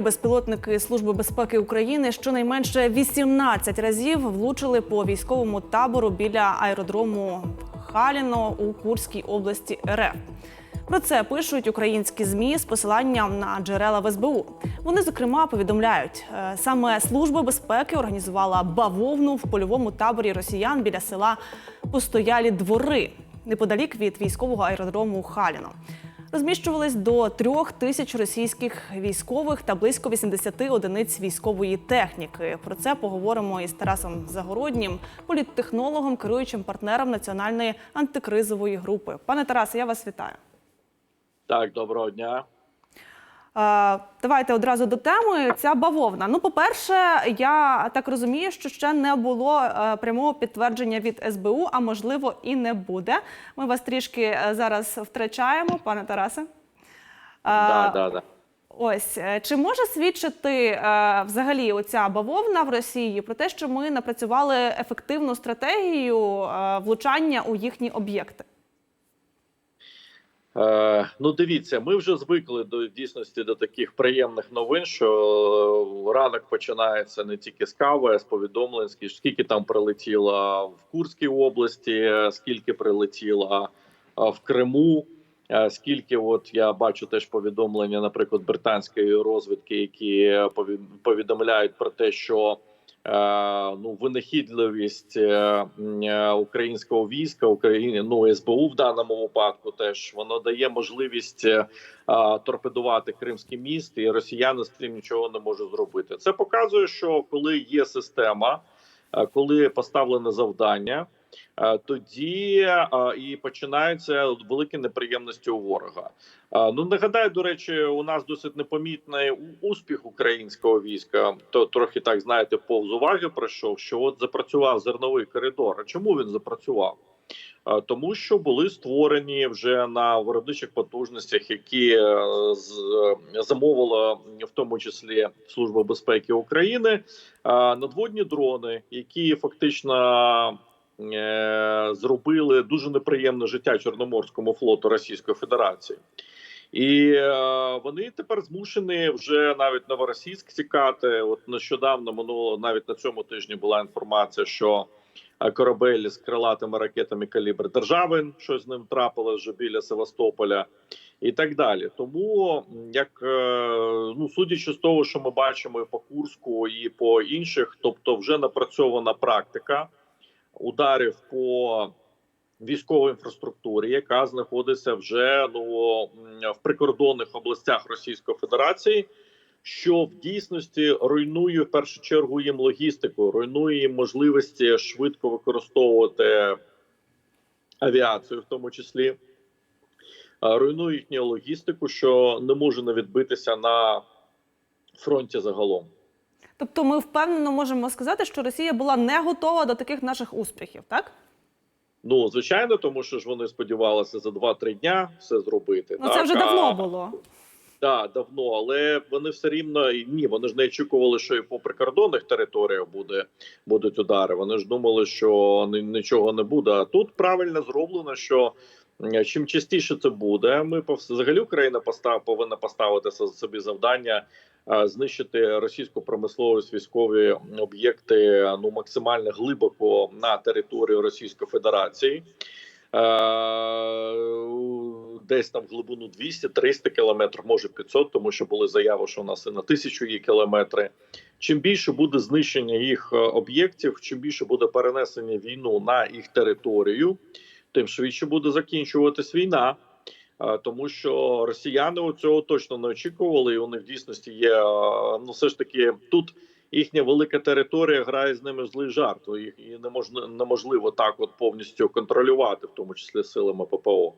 Безпілотники Служби безпеки України щонайменше 18 разів влучили по військовому табору біля аеродрому Халіно у Курській області РФ. Про це пишуть українські змі з посиланням на джерела в СБУ. Вони зокрема повідомляють, е, саме служба безпеки організувала бавовну в польовому таборі росіян біля села Постоялі двори неподалік від військового аеродрому Халіно. Розміщувались до трьох тисяч російських військових та близько 80 одиниць військової техніки. Про це поговоримо із Тарасом Загороднім, політтехнологом, керуючим партнером національної антикризової групи. Пане Тарасе, я вас вітаю. Так, доброго дня. Давайте одразу до теми. Ця бавовна. Ну, по-перше, я так розумію, що ще не було е, прямого підтвердження від СБУ, а можливо і не буде. Ми вас трішки е, зараз втрачаємо, пане Тарасе. Да, да, да. Ось е, чи може свідчити взагалі оця бавовна в Росії про те, що ми напрацювали ефективну стратегію влучання у їхні об'єкти? Е, ну, дивіться, ми вже звикли до дійсності до таких приємних новин, що ранок починається не тільки з кави, а з повідомлень, скільки- там прилетіло в Курській області, скільки прилетіло е, в Криму. е, Скільки от я бачу теж повідомлення, наприклад, британської розвідки, які повідомляють про те, що ну винахідливість е, е, українського війська України, ну СБУ в даному випадку, теж воно дає можливість е, торпедувати Кримський міст, і росіяни з цим нічого не можуть зробити. Це показує, що коли є система, е, коли поставлене завдання. Е, Тоді е, і починаються великі неприємності у ворога. Е, Ну нагадаю, до речі, у нас досить непомітний успіх українського війська. То трохи так знаєте, повз уваги пройшов, що от запрацював зерновий коридор. А чому він запрацював? Тому що були створені вже на виробничих потужностях, які замовила в тому числі Служба безпеки України, надводні дрони, які фактично зробили дуже неприємне життя Чорноморському флоту Російської Федерації. І е, вони тепер змушені вже навіть новоросійськ тікати. От нещодавно минуло навіть на цьому тижні була інформація, що е, корабель з крилатими ракетами калібр держави, що з ним трапилось вже біля Севастополя, і так далі. Тому, як е, ну судячи з того, що ми бачимо і по Курську, і по інших, тобто вже напрацьована практика ударів по військовій інфраструктурі, яка знаходиться вже ну в прикордонних областях Російської Федерації, що в дійсності руйнує в першу чергу їм логістику, руйнує їм можливості швидко використовувати авіацію, в тому числі а, руйнує їхню логістику, що не може не відбитися на фронті загалом. Тобто, ми впевнено можемо сказати, що Росія була не готова до таких наших успіхів, так? Ну звичайно, тому що ж вони сподівалися за 2-3 дня все зробити. Ну це вже давно було. Так, давно, але вони все рівно ні, вони ж не очікували, що і по прикордонних територіях буде будуть удари. Вони ж думали, що нічого не буде. А тут правильно зроблено, що чим частіше це буде, ми взагалі Україна постав повинна поставити со- собі завдання знищити російську промисловість, військові об'єкти ну максимально глибоко на територію Російської Федерації. Десь там глибину 200-300 кілометрів, може 500, тому що були заяви, що у нас і на тисячу є кілометри. Чим більше буде знищення їх е, об'єктів, чим більше буде перенесення війну на їх територію, тим швидше буде закінчуватись війна. Тому що росіяни цього точно не очікували, і вони в дійсності є. Ну, все ж таки, тут їхня велика територія грає з ними злий жарт. Їх і не можна неможливо так от повністю контролювати, в тому числі силами ППО.